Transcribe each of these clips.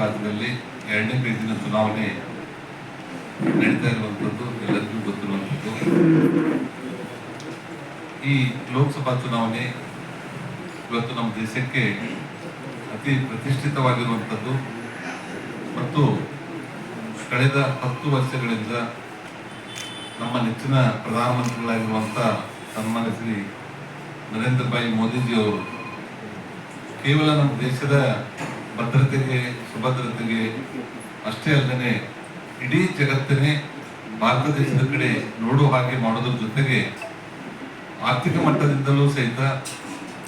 ರಾಜ್ಯದಲ್ಲಿ ಎರಡನೇ ಪೇಜಿನ ಚುನಾವಣೆ ನಡೀತಾ ಇರುವಂಥದ್ದು ಎಲ್ಲರಿಗೂ ಗೊತ್ತಿರುವಂಥದ್ದು. ಈ ಲೋಕಸಭಾ ಚುನಾವಣೆ ಇವತ್ತು ನಮ್ಮ ದೇಶಕ್ಕೆ ಅತಿ ಪ್ರತಿಷ್ಠಿತವಾಗಿರುವಂಥದ್ದು. ಮತ್ತು ಕಳೆದ ಹತ್ತು ವರ್ಷಗಳಿಂದ ನಮ್ಮ ನೆಚ್ಚಿನ ಪ್ರಧಾನಮಂತ್ರಿಗಳಾಗಿರುವಂಥ ಸನ್ಮಾನ್ಯ ಶ್ರೀ ನರೇಂದ್ರ ಭಾಯಿ ಮೋದಿಜಿಯವರು ಕೇವಲ ನಮ್ಮ ದೇಶದ ಭದ್ರತೆಗೆ, ಸುಭದ್ರತೆಗೆ ಅಷ್ಟೇ ಅಲ್ಲದೆ ಇಡೀ ಜಗತ್ತನ್ನೇ ಭಾರತ ದೇಶದ ಕಡೆ ನೋಡುವ ಹಾಗೆ ಮಾಡೋದ್ರ ಜೊತೆಗೆ ಆರ್ಥಿಕ ಮಟ್ಟದಿಂದಲೂ ಸಹಿತ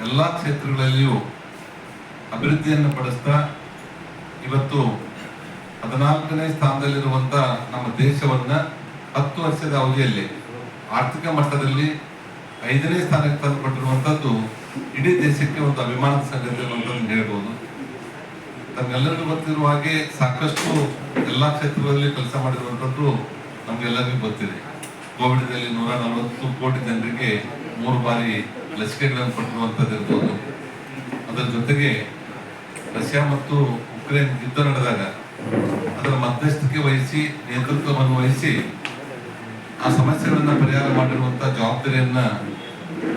ಎಲ್ಲ ಕ್ಷೇತ್ರಗಳಲ್ಲಿಯೂ ಅಭಿವೃದ್ಧಿಯನ್ನು ಪಡಿಸ್ತಾ ಇವತ್ತು ಹದಿನಾಲ್ಕನೇ ಸ್ಥಾನದಲ್ಲಿರುವಂತ ನಮ್ಮ ದೇಶವನ್ನ ಹತ್ತು ವರ್ಷದ ಅವಧಿಯಲ್ಲಿ ಆರ್ಥಿಕ ಮಟ್ಟದಲ್ಲಿ ಐದನೇ ಸ್ಥಾನಕ್ಕೆ ತಂದುಕೊಟ್ಟಿರುವಂತದ್ದು ಇಡೀ ದೇಶಕ್ಕೆ ಒಂದು ಅಭಿಮಾನದ ಸಂಗತಿ ಅನ್ನುವಂಥದ್ದು ಹೇಳ್ಬೋದು. ತಮ್ಮೆಲ್ಲರಿಗೂ ಗೊತ್ತಿರುವ ಹಾಗೆ ಸಾಕಷ್ಟು ಎಲ್ಲಾ ಕ್ಷೇತ್ರಗಳಲ್ಲಿ ಕೆಲಸ ಮಾಡಿರುವಂತದ್ದು ನಮ್ಗೆಲ್ಲರಿಗೂ ಗೊತ್ತಿದೆ. ಕೋವಿಡ್ದಲ್ಲಿ ನೂರ ನಲವತ್ತು ಕೋಟಿ ಜನರಿಗೆ ಮೂರು ಬಾರಿ ಲಸಿಕೆಗಳನ್ನು ಕೊಟ್ಟಿರುವಂತದ್ದು ಇರ್ಬೋದು. ಅದರ ಜೊತೆಗೆ ರಷ್ಯಾ ಮತ್ತು ಉಕ್ರೇನ್ ಯುದ್ಧ ನಡೆದಾಗ ಅದರ ಮಧ್ಯಸ್ಥಿಕೆ ವಹಿಸಿ, ನೇತೃತ್ವವನ್ನು ವಹಿಸಿ ಆ ಸಮಸ್ಯೆಗಳನ್ನ ಪರಿಹಾರ ಮಾಡಿರುವಂಥ ಜವಾಬ್ದಾರಿಯನ್ನ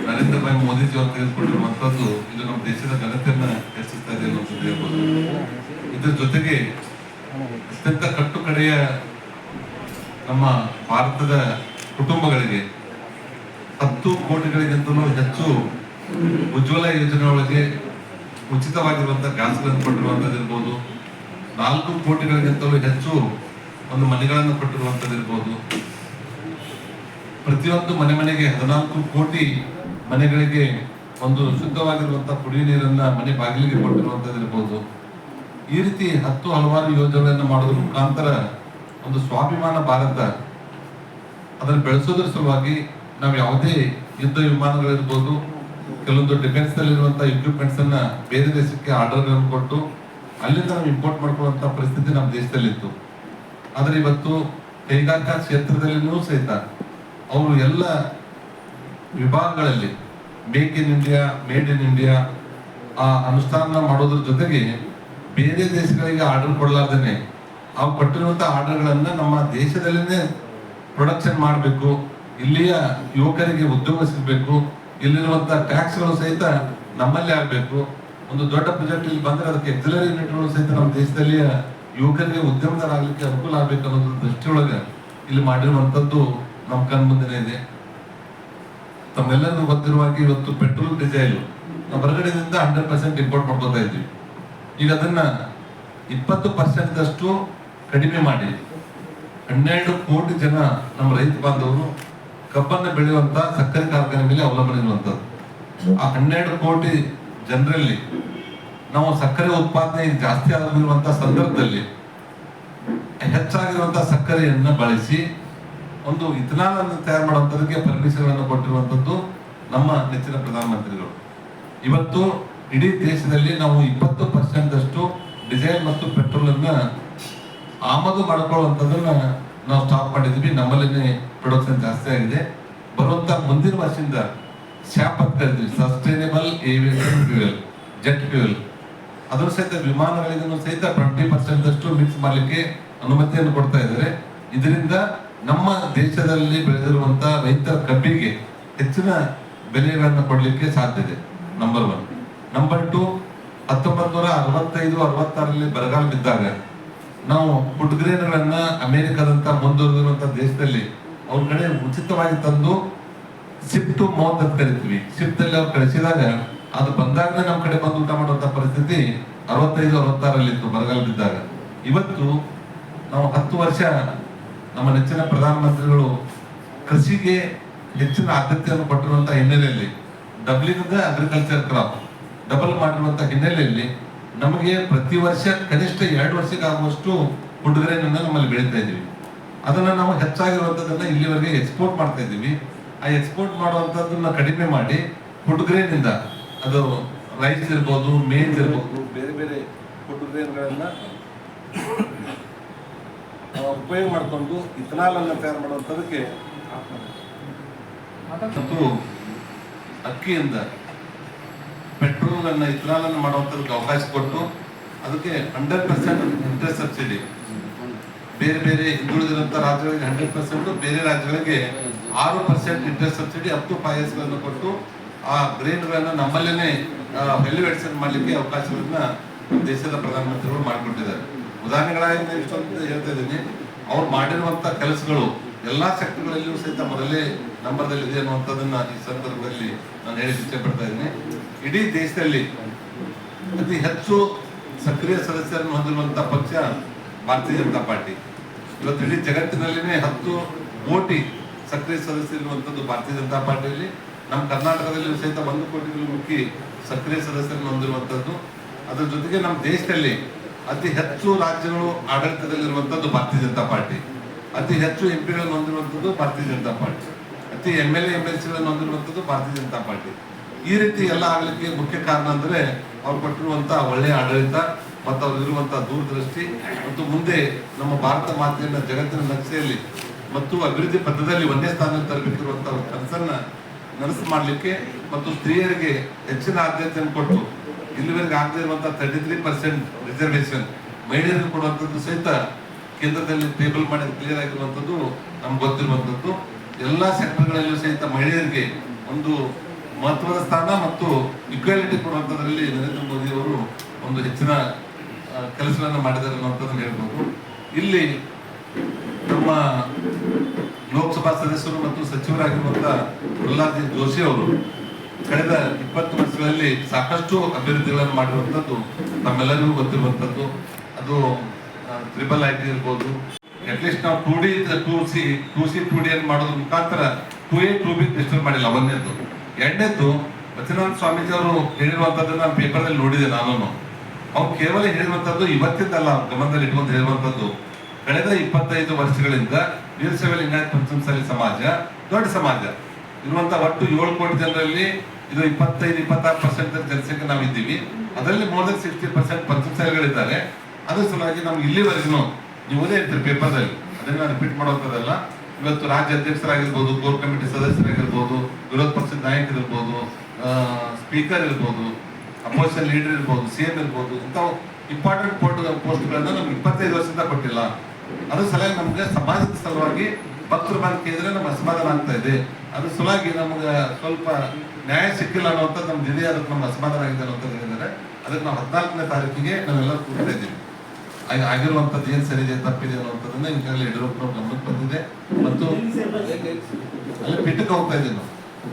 ನರೇಂದ್ರ ಭಾಯಿ ಮೋದಿಜಿ ಅವರು ತೆಗೆದುಕೊಂಡಿರುವಂತದ್ದು ಇದು ನಮ್ಮ ದೇಶದ ಘನತೆಯನ್ನ ಹೆಚ್ಚಿಸ್ತಾ ಇದೆ ಹೇಳ್ಬೋದು. ಇದ್ರ ಜೊತೆಗೆ ಅತ್ಯಂತ ಕಟ್ಟುಕಡೆಯ ನಮ್ಮ ಭಾರತದ ಕುಟುಂಬಗಳಿಗೆ ಹತ್ತು ಕೋಟಿಗಳಿಗಿಂತಲೂ ಹೆಚ್ಚು ಉಜ್ವಲ ಯೋಜನೆ ಒಳಗೆ ಉಚಿತವಾಗಿರುವಂತಹ ಗ್ಯಾಸ್ಗಳನ್ನು ಕೊಟ್ಟಿರುವಂತದ್ದು ಇರ್ಬೋದು. ನಾಲ್ಕು ಕೋಟಿಗಳಿಗಿಂತಲೂ ಹೆಚ್ಚು ಒಂದು ಮನೆಗಳನ್ನು ಕೊಟ್ಟಿರುವಂತದ್ದು ಇರ್ಬೋದು. ಪ್ರತಿಯೊಂದು ಮನೆ ಮನೆಗೆ ಹದಿನಾಲ್ಕು ಕೋಟಿ ಮನೆಗಳಿಗೆ ಒಂದು ಶುದ್ಧವಾಗಿರುವಂತಹ ಕುಡಿಯುವ ನೀರನ್ನ ಮನೆ ಬಾಗಿಲಿಗೆ ಕೊಟ್ಟಿರುವಂತದ್ದಿರಬಹುದು ಈ ರೀತಿ ಹತ್ತು ಹಲವಾರು ಯೋಜನೆಗಳನ್ನು ಮಾಡೋದ್ರ ಮುಖಾಂತರ ಒಂದು ಸ್ವಾಭಿಮಾನ ಭಾರತ ಅದನ್ನು ಬೆಳೆಸೋದ್ರ ಸಲುವಾಗಿ ನಾವು ಯಾವುದೇ ಯುದ್ಧ ವಿಮಾನಗಳಿರ್ಬೋದು, ಕೆಲವೊಂದು ಡಿಫೆನ್ಸ್ ನಲ್ಲಿರುವಂತಹ ಇಕ್ವಿಪ್ಮೆಂಟ್ಸ್ ಅನ್ನ ಬೇರೆ ದೇಶಕ್ಕೆ ಆರ್ಡರ್ಗಳನ್ನು ಕೊಟ್ಟು ಅಲ್ಲಿಂದ ನಾವು ಇಂಪೋರ್ಟ್ ಮಾಡ್ಕೊಳ್ಳುವಂತ ಪರಿಸ್ಥಿತಿ ನಮ್ಮ ದೇಶದಲ್ಲಿತ್ತು. ಆದರೆ ಇವತ್ತು ಕೈಗಾರಿಕಾ ಕ್ಷೇತ್ರದಲ್ಲಿನೂ ಸಹಿತ ಅವರು ಎಲ್ಲ ವಿಭಾಗಗಳಲ್ಲಿ make in India made in India ಆ ಅನುಷ್ಠಾನ ಮಾಡೋದ್ರ ಜೊತೆಗೆ ಬೇರೆ ದೇಶಗಳಿಗೆ ಆರ್ಡರ್ ಕೊಡಲಾರ್ದೇನೆ ಅವು ಕೊಟ್ಟಿರುವಂತಹ ಆರ್ಡರ್ಗಳನ್ನು ನಮ್ಮ ದೇಶದಲ್ಲಿನೇ ಪ್ರೊಡಕ್ಷನ್ ಮಾಡಬೇಕು, ಇಲ್ಲಿಯ ಯುವಕರಿಗೆ ಉದ್ಯೋಗ ಸಿಗಬೇಕು ಇಲ್ಲಿರುವಂಥ ಟ್ಯಾಕ್ಸ್ಗಳು ಸಹಿತ ನಮ್ಮಲ್ಲೇ ಆಗಬೇಕು. ಒಂದು ದೊಡ್ಡ ಪ್ರಾಜೆಕ್ಟ್ ಇಲ್ಲಿ ಬಂದ್ರೆ ಅದಕ್ಕೆ ಎಕ್ಸಲರಿ ಯೂನಿಟ್ಗಳು ಸಹಿತ ನಮ್ಮ ದೇಶದಲ್ಲಿಯ ಯುವಕರಿಗೆ ಉದ್ಯಮದಾರರಾಗಲಿಕ್ಕೆ ಅನುಕೂಲ ಆಗ್ಬೇಕು ಅನ್ನೋದ್ರ ದೃಷ್ಟಿಯೊಳಗೆ ಇಲ್ಲಿ ಮಾಡಿರುವಂತದ್ದು ನಮ್ಮ ಕಣ್ ಮುಂದೆನೇ ಇದೆ. ತಮ್ಮೆಲ್ಲರಿಗೂ ಗೊತ್ತಿರುವಾಗಿ ಇವತ್ತು ಪೆಟ್ರೋಲ್ ಡೀಸೆಲ್ ನಮ್ಮ ಹೊರಗಡೆಯಿಂದ ಹಂಡ್ರೆಡ್ ಪರ್ಸೆಂಟ್ ಇಂಪೋರ್ಟ್ ಮಾಡ್ಕೊತಾ ಇದ್ವಿ. ಈಗ ಅದನ್ನ ಇಪ್ಪತ್ತು ಪರ್ಸೆಂಟ್ ಅಷ್ಟು ಕಡಿಮೆ ಮಾಡಿ ಹನ್ನೆರಡು ಕೋಟಿ ಜನ ನಮ್ಮ ರೈತ ಬಾಂಧವರು ಕಬ್ಬನ್ನ ಬೆಳೆಯುವಂತ ಸಕ್ಕರೆ ಕಾರ್ಖಾನೆ ಮೇಲೆ ಅವಲಂಬನೆ ಇರುವಂತದ್ದು. ಆ ಹನ್ನೆರಡು ಕೋಟಿ ಜನರಲ್ಲಿ ನಾವು ಸಕ್ಕರೆ ಉತ್ಪಾದನೆ ಜಾಸ್ತಿ ಆಗಿರುವಂತ ಸಂದರ್ಭದಲ್ಲಿ ಹೆಚ್ಚಾಗಿರುವಂತಹ ಸಕ್ಕರೆಯನ್ನ ಬಳಸಿ ಒಂದು ಇಥನಾಲ್ ಅನ್ನು ತಯಾರು ಮಾಡುವಂತದಕ್ಕೆ ಪರ್ಮಿಷನ್ ಕೊಟ್ಟಿರುವಂಥದ್ದು ನಮ್ಮ ನೆಚ್ಚಿನ ಪ್ರಧಾನಮಂತ್ರಿಗಳು. ಇವತ್ತು ಇಡೀ ದೇಶದಲ್ಲಿ ನಾವು ಇಪ್ಪತ್ತು ಪರ್ಸೆಂಟ್ ಅಷ್ಟು ಡೀಸೆಲ್ ಮತ್ತು ಪೆಟ್ರೋಲ್ ಅನ್ನ ಆಮದು ಮಾಡ್ಕೊಳ್ಳುವಂಥದ್ದನ್ನ ನಾವು ಸ್ಟಾಪ್ ಮಾಡಿದ್ವಿ. ನಮ್ಮಲ್ಲೇ ಪ್ರೊಡಕ್ಷನ್ ಜಾಸ್ತಿ ಆಗಿದೆ. ಬರುವಂತ ಮುಂದಿನ ವರ್ಷದಿಂದ ಶಾಪ್ ಅಂತ sustainable aviation fuel jet fuel ಅದರ ಸಹಿತ ವಿಮಾನಗಳಿಗೂ ಸಹಿತ ಟ್ವೆಂಟಿ ಪರ್ಸೆಂಟ್ ಅಷ್ಟು ಮಿಕ್ಸ್ ಮಾಡಲಿಕ್ಕೆ ಅನುಮತಿಯನ್ನು ಕೊಡ್ತಾ ಇದ್ದಾರೆ. ಇದರಿಂದ ನಮ್ಮ ದೇಶದಲ್ಲಿ ಬೆಳೆದಿರುವಂತ ರೈತರ ಕಬ್ಬಿಗೆ ಹೆಚ್ಚಿನ ಬೆಲೆಗಳನ್ನು ಕೊಡಲಿಕ್ಕೆ ಸಾಧ್ಯ ಇದೆ ನಂಬರ್ ಒನ್ ನಂಬರ್ ಟು ಹತ್ತೊಂಬತ್ ನೂರ ಅರವತ್ತೈದು ಅರವತ್ತಾರಲ್ಲಿ ಬರಗಾಲ ಬಿದ್ದಾಗ ನಾವು ಫುಡ್ ಗ್ರೇನ್ಗಳನ್ನ ಅಮೆರಿಕದಂತ ಮುಂದುವರೆದಿರುವಂತ ದೇಶದಲ್ಲಿ ಅವ್ರ ಕಡೆ ಉಚಿತವಾಗಿ ತಂದು ಶಿಪ್ ಟು ಮೌತ್ ಅಂತ ಕರಿತೀವಿ. ಶಿಪ್ ಅಲ್ಲಿ ಅವ್ರು ಕಳಿಸಿದಾಗ ಅದು ಬಂದಾಗ ನಮ್ಮ ಕಡೆ ಬಂದು ಊಟ ಮಾಡುವಂತ ಪರಿಸ್ಥಿತಿ ಅರವತ್ತೈದು ಅರವತ್ತಾರಲ್ಲಿ ಇತ್ತು ಬರಗಾಲ ಬಿದ್ದಾಗ. ಇವತ್ತು ನಾವು ಹತ್ತು ವರ್ಷ ನಮ್ಮ ನೆಚ್ಚಿನ ಪ್ರಧಾನಮಂತ್ರಿಗಳು ಕೃಷಿಗೆ ಹೆಚ್ಚಿನ ಆದ್ಯತೆಯನ್ನು ಕೊಟ್ಟಿರುವಂತಹ ಹಿನ್ನೆಲೆಯಲ್ಲಿ ಡಬ್ಲಿಂಗ್ ಅಗ್ರಿಕಲ್ಚರ್ ಕ್ರಾಪ್ ಡಬಲ್ ಮಾಡಿರುವಂತಹ ಹಿನ್ನೆಲೆಯಲ್ಲಿ ನಮಗೆ ಪ್ರತಿ ವರ್ಷ ಕನಿಷ್ಠ ಎರಡು ವರ್ಷಕ್ಕಾಗುವಷ್ಟು ಹುಡುಗರೆಯನ್ನ ನಮ್ಮಲ್ಲಿ ಬೆಳೀತಾ ಇದ್ದೀವಿ. ಅದನ್ನ ನಾವು ಹೆಚ್ಚಾಗಿರುವಂತದನ್ನ ಇಲ್ಲಿವರೆಗೆ ಎಕ್ಸ್ಪೋರ್ಟ್ ಮಾಡ್ತಾ ಇದ್ದೀವಿ. ಆ ಎಕ್ಸ್ಪೋರ್ಟ್ ಮಾಡುವಂತದನ್ನ ಕಡಿಮೆ ಮಾಡಿ ಹುಡುಗರೇನಿಂದ ಅದು ರೈಸ್ ಇರ್ಬೋದು ಮೇನ್ಸ್ ಇರ್ಬೋದು, ಬೇರೆ ಬೇರೆ ಹುಡುಗರೇನ್ಗಳನ್ನ ಉಪಯೋಗ ಮಾಡಿಕೊಂಡು ಇಥನಾಲ್ ಅನ್ನ ತಯಾರು ಮಾಡುವಂತದಕ್ಕೆ ಮತ್ತು ಅಕ್ಕಿಯಿಂದ ಪೆಟ್ರೋಲ್ ಅನ್ನ ಇಥನಾಲ್ ಅನ್ನು ಮಾಡುವಂತದಕ್ಕೆ ಅವಕಾಶ ಕೊಟ್ಟು ಅದಕ್ಕೆ ಹಂಡ್ರೆಡ್ ಪರ್ಸೆಂಟ್ ಇಂಟ್ರೆಸ್ಟ್ ಸಬ್ಸಿಡಿ ಬೇರೆ ಬೇರೆ ಹಿಂದುಳಿದಿರುವಂತಹ ರಾಜ್ಯಗಳಿಗೆ ಹಂಡ್ರೆಡ್ ಪರ್ಸೆಂಟ್ ಬೇರೆ ರಾಜ್ಯಗಳಿಗೆ ಆರು ಪರ್ಸೆಂಟ್ ಇಂಟ್ರೆಸ್ಟ್ ಸಬ್ಸಿಡಿ ಹತ್ತು ಪಾಯಸಗಳನ್ನು ಕೊಟ್ಟು ಆ ಗ್ರೇನ್ಗಳನ್ನು ನಮ್ಮಲ್ಲೇನೆ ಎಲಿವೇಟ್ಸನ್ ಮಾಡಲಿಕ್ಕೆ ಅವಕಾಶಗಳನ್ನ ದೇಶದ ಪ್ರಧಾನಮಂತ್ರಿಗಳು ಮಾಡಿಕೊಟ್ಟಿದ್ದಾರೆ. ಉದಾಹರಣೆಗಳಾಗಿ ಇಷ್ಟೊಂದು ಹೇಳ್ತಾ ಇದ್ದೀನಿ. ಅವ್ರು ಮಾಡಿರುವಂತ ಕೆಲಸಗಳು ಎಲ್ಲಾ ಸೆಕ್ಟರ್ಗಳಲ್ಲಿಯೂ ಸಹಿತ ಮೊದಲೇ ನಂಬರ್ದಲ್ಲಿ ಇದೆ ಅನ್ನುವಂಥದ್ದನ್ನ ಈ ಸಂದರ್ಭದಲ್ಲಿ ನಾನು ಹೇಳಿ ಇಷ್ಟಪಡ್ತಾ ಪಡ್ತಾ ಇದ್ದೀನಿ. ಇಡೀ ದೇಶದಲ್ಲಿ ಅತಿ ಹೆಚ್ಚು ಸಕ್ರಿಯ ಸದಸ್ಯರನ್ನು ಹೊಂದಿರುವಂತಹ ಪಕ್ಷ ಭಾರತೀಯ ಜನತಾ ಪಾರ್ಟಿ. ಇವತ್ತು ಇಡೀ ಜಗತ್ತಿನಲ್ಲಿನೇ ಹತ್ತು ಕೋಟಿ ಸಕ್ರಿಯ ಸದಸ್ಯರಿರುವಂಥದ್ದು ಭಾರತೀಯ ಜನತಾ ಪಾರ್ಟಿಯಲ್ಲಿ. ನಮ್ಮ ಕರ್ನಾಟಕದಲ್ಲಿ ಸಹಿತ ಒಂದು ಕೋಟಿಗೂ ಮುಖ್ಯ ಸಕ್ರಿಯ ಸದಸ್ಯರನ್ನು ಹೊಂದಿರುವಂಥದ್ದು ಅದರ ಜೊತೆಗೆ ನಮ್ಮ ದೇಶದಲ್ಲಿ ಅತಿ ಹೆಚ್ಚು ರಾಜ್ಯಗಳು ಆಡಳಿತದಲ್ಲಿರುವಂಥದ್ದು ಭಾರತೀಯ ಜನತಾ ಪಾರ್ಟಿ. ಅತಿ ಹೆಚ್ಚು ಎಂ ಪಿಗಳನ್ನು ಹೊಂದಿರುವಂಥದ್ದು ಭಾರತೀಯ ಜನತಾ ಪಾರ್ಟಿ. ಅತಿ M L A M L ಸಿಗಳನ್ನು ಹೊಂದಿರುವಂಥದ್ದು ಭಾರತೀಯ ಜನತಾ ಪಾರ್ಟಿ. ಈ ರೀತಿ ಎಲ್ಲ ಆಗಲಿಕ್ಕೆ ಮುಖ್ಯ ಕಾರಣ ಅಂದ್ರೆ ಅವ್ರು ಕೊಟ್ಟಿರುವಂತ ಒಳ್ಳೆಯ ಆಡಳಿತ ಮತ್ತು ಅವ್ರಿರುವಂತಹ ದೂರದೃಷ್ಟಿ ಮತ್ತು ಮುಂದೆ ನಮ್ಮ ಭಾರತ ಮಾತೆಯನ್ನ ಜಗತ್ತಿನ ನಕ್ಷೆಯಲ್ಲಿ ಮತ್ತು ಅಭಿವೃದ್ಧಿ ಪಥದಲ್ಲಿ ಒಂದೇ ಸ್ಥಾನ ತರಬೇಕಿರುವಂತಹ ಕನಸನ್ನು ಕನಸನ್ನ ನನಸು ಮಾಡಲಿಕ್ಕೆ ಮತ್ತು ಸ್ತ್ರೀಯರಿಗೆ ಹೆಚ್ಚಿನ ಆದ್ಯತೆಯನ್ನು ಕೊಟ್ಟು ಇಲ್ಲಿವರೆಗೆ ಆಗದೇ ಇರುವಂತಹ ತರ್ಟಿ ತ್ರೀ ಪರ್ಸೆಂಟ್ ರಿಸರ್ವೇಶನ್ ಮಹಿಳೆಯರಿಗೆ ಕೊಡುವಂಥದ್ದು ಸಹಿತ ಕೇಂದ್ರದಲ್ಲಿ ಟೇಬಲ್ ಮಾಡಿ ಕ್ಲಿಯರ್ ಆಗಿರುವಂಥದ್ದು ನಮ್ಗೆ ಗೊತ್ತಿರುವಂಥದ್ದು. ಎಲ್ಲಾ ಸೆಕ್ಟರ್ಗಳಲ್ಲೂ ಸಹಿತ ಮಹಿಳೆಯರಿಗೆ ಒಂದು ಮಹತ್ವದ ಸ್ಥಾನ ಮತ್ತು ಇಕ್ವಾಲಿಟಿ ಕೊಡುವಂಥದ್ರಲ್ಲಿ ನರೇಂದ್ರ ಮೋದಿ ಅವರು ಒಂದು ಹೆಚ್ಚಿನ ಕೆಲಸಗಳನ್ನು ಮಾಡಿದ್ದಾರೆ ಅನ್ನುವಂಥದ್ದನ್ನು ಹೇಳ್ಬೋದು. ಇಲ್ಲಿ ನಮ್ಮ ಲೋಕಸಭಾ ಸದಸ್ಯರು ಮತ್ತು ಸಚಿವರಾಗಿರುವಂಥ ಪ್ರಹ್ಲಾದ್ ಜೋಶಿ ಅವರು ಕಳೆದ ಇಪ್ಪತ್ತು ವರ್ಷಗಳಲ್ಲಿ ಸಾಕಷ್ಟು ಅಭಿವೃದ್ಧಿಗಳನ್ನು ಮಾಡಿರುವಂಥದ್ದು ನಮ್ಮೆಲ್ಲರಿಗೂ ಗೊತ್ತಿರುವಂಥದ್ದು. ಅದು ತ್ರಿಬಲ್ ಐ ಟಿ ಇರ್ಬೋದು. ಅಟ್ಲೀಸ್ಟ್ ನಾವು two D two C two C two D ಅನ್ನು ಮಾಡೋದ್ರ ಮುಖಾಂತರ two A two B disturb ಮಾಡಿಲ್ಲ ಒಂದನೇದ್ದು ಎರಡನೇದ್ದು ಬಚನಾನಂದ ಸ್ವಾಮೀಜಿ ಅವರು ಹೇಳಿರುವಂತದ್ದನ್ನ ನಾನು ಪೇಪರ್ನಲ್ಲಿ ನೋಡಿದೆ ನಾನು ಅವ್ರು ಕೇವಲ ಹೇಳಿರುವಂತದ್ದು ಇವತ್ತಿದ್ದಲ್ಲ ಗಮನದಲ್ಲಿ ಇಟ್ಕೊಂಡು ಹೇಳಿರುವಂತದ್ದು ಕಳೆದ ಇಪ್ಪತ್ತೈದು ವರ್ಷಗಳಿಂದ ವೀರಶೈವ ಸಮಾಜ ದೊಡ್ಡ ಸಮಾಜ. ಇರುವಂತ ಒಟ್ಟು ಏಳು ಕೋಟಿ ಜನರಲ್ಲಿ ಇದು ಇಪ್ಪತ್ತೈದು, ಇಪ್ಪತ್ತಾರು ಪರ್ಸೆಂಟ್ ಜನಸಂಖ್ಯೆ ನಾವು ಇದ್ದೀವಿ ಅದರಲ್ಲಿ ಮೋರ್ ದನ್ ಸಿಕ್ಸ್ಟಿ ಪರ್ಸೆಂಟ್ ಪಂಚಾಯತ್ಗಳಿದ್ದಾರೆ ಅದ್ರ ಸಲುವಾಗಿ ನಮ್ಗೆ ಇಲ್ಲಿವರೆಗೂ ನೀವು ಓದೇ ಇರ್ತೀರಿ ಪೇಪರ್ದಲ್ಲಿ ಅದನ್ನ ರಿಪೀಟ್ ಮಾಡೋದಲ್ಲ ಇವತ್ತು ರಾಜ್ಯ ಅಧ್ಯಕ್ಷರಾಗಿರ್ಬೋದು ಕೋರ್ ಕಮಿಟಿ ಸದಸ್ಯರಾಗಿರ್ಬೋದು, ವಿರೋಧ ಪಕ್ಷದ ನಾಯಕರಿರ್ಬೋದು ಸ್ಪೀಕರ್ ಇರ್ಬೋದು ಅಪೋಸಿಷನ್ ಲೀಡರ್ ಇರ್ಬೋದು ಸಿ ಎಂ ಇರ್ಬೋದು, ಇಂಥವು ಇಂಪಾರ್ಟೆಂಟ್ ಪೋಸ್ಟ್ ಪೋಸ್ಟ್ಗಳನ್ನ ನಮ್ಗೆ ಇಪ್ಪತ್ತೈದು ವರ್ಷದಿಂದ ಕೊಟ್ಟಿಲ್ಲ. ಅದ್ರ ಸಲುವಾಗಿ ನಮಗೆ ಸಮಾಜದ ಸಲುವಾಗಿ ಭಕ್ತರು ಬಂದು ಕೇಳಿದ್ರೆ ನಮ್ಗೆ ಅಸಮಾಧಾನ ಆಗ್ತಾ ಇದೆ. ಅದ್ರ ಸಲುವಾಗಿ ನಮ್ಗೆ ಸ್ವಲ್ಪ ನ್ಯಾಯ ಸಿಕ್ಕಿಲ್ಲ ಅನ್ನುವಂಥದ್ದು ನಮ್ದು ಇದೆ ಅದಕ್ಕೆ ನಮ್ಮ ಅಸಮಾಧಾನ ಆಗಿದೆ ಅನ್ನೋಂಥದ್ದು ಹೇಳಿದ್ದಾರೆ. ಅದಕ್ಕೆ ನಾವು ಹದಿನಾಲ್ಕನೇ ತಾರೀಕಿಗೆ ನಾವೆಲ್ಲ ಕೂಡ್ತಾ ಇದ್ದೀವಿ. ಆಗ- ಆಗಿರುವಂಥದ್ದು ಏನು ಸರಿ ಇದೆ ತಪ್ಪಿದೆ ಅನ್ನುವಂಥದ್ದನ್ನ ಈಗಾಗಲೇ ಯಡಿಯೂರಪ್ಪನವ್ರ ಗಮನಕ್ಕೆ ಬಂದಿದೆ. ಮತ್ತು ಅಲ್ಲಿ ಪಿಟ್ಟಕ್ಕೆ ಹೋಗ್ತಾ ಇದ್ದೀವಿ ನಾವು.